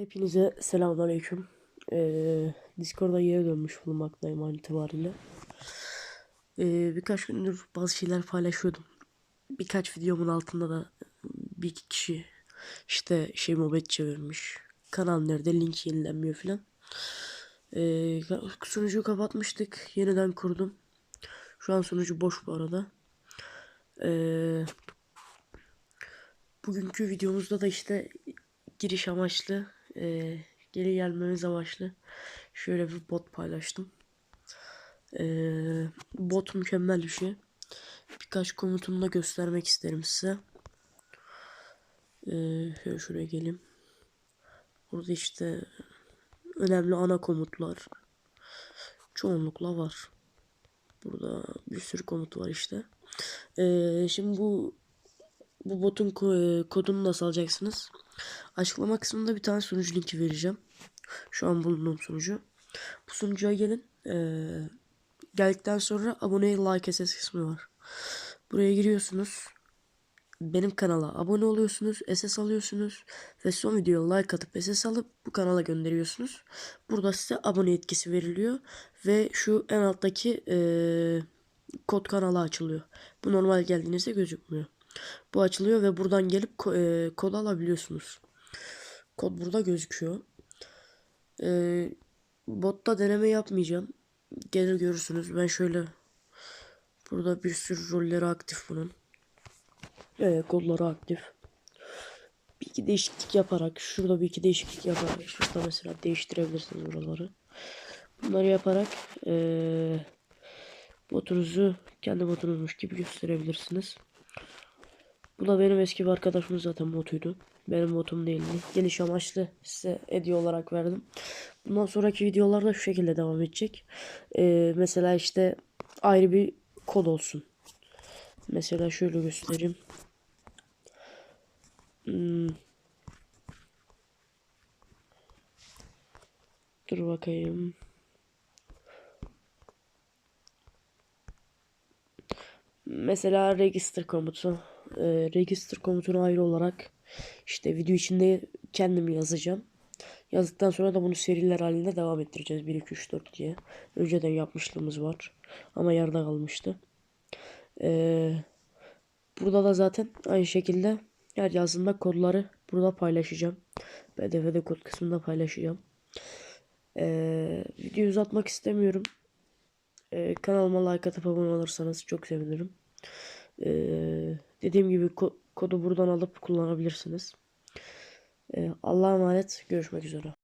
Hepinize selamünaleyküm. Ee, Discord'a geri dönmüş bulunmaktayım an itibariyle. Ee, birkaç gündür bazı şeyler paylaşıyordum. Birkaç videomun altında da bir kişi işte şey mobet çevirmiş. Kanal nerede link yenilenmiyor filan. Ee, sunucuyu kapatmıştık. Yeniden kurdum. Şu an sunucu boş bu arada. Ee, bugünkü videomuzda da işte giriş amaçlı e, geri gelmemiz amaçlı şöyle bir bot paylaştım. E, bot mükemmel bir şey. Birkaç komutunu da göstermek isterim size. E, şuraya geleyim. Burada işte önemli ana komutlar çoğunlukla var. Burada bir sürü komut var işte. E, şimdi bu bu botun ko- kodunu nasıl alacaksınız? Açıklama kısmında bir tane sunucu linki vereceğim. Şu an bulunduğum sunucu. Bu sunucuya gelin. Ee, geldikten sonra abone like SS kısmı var. Buraya giriyorsunuz. Benim kanala abone oluyorsunuz. SS alıyorsunuz. Ve son videoya like atıp SS alıp bu kanala gönderiyorsunuz. Burada size abone etkisi veriliyor. Ve şu en alttaki ee, kod kanalı açılıyor. Bu normal geldiğinizde gözükmüyor. Bu açılıyor ve buradan gelip e, kod alabiliyorsunuz. Kod burada gözüküyor. E, botta deneme yapmayacağım. Gelir görürsünüz. Ben şöyle burada bir sürü rolleri aktif bunun. Evet kodları aktif. Bir iki değişiklik yaparak şurada bir iki değişiklik yaparak şurada mesela değiştirebilirsiniz buraları. Bunları yaparak ee, botunuzu kendi botunuzmuş gibi gösterebilirsiniz. Bu da benim eski bir arkadaşımın zaten botuydu. Benim botum değildi. Geniş amaçlı size hediye olarak verdim. Bundan sonraki videolarda şu şekilde devam edecek. Ee, mesela işte ayrı bir kod olsun. Mesela şöyle göstereyim. Hmm. Dur bakayım. Mesela register komutu. E, register komutunu ayrı olarak işte video içinde kendim yazacağım. Yazdıktan sonra da bunu seriler halinde devam ettireceğiz. 1, 2, 3, 4 diye. Önceden yapmışlığımız var. Ama yarıda kalmıştı. Ee, burada da zaten aynı şekilde her yazdığımda kodları burada paylaşacağım. BDV'de kod kısmında paylaşacağım. Ee, videoyu uzatmak istemiyorum. Ee, kanalıma like atıp abone olursanız çok sevinirim. Ee, dediğim gibi ko kodu buradan alıp kullanabilirsiniz. Ee, Allah'a emanet. Görüşmek üzere.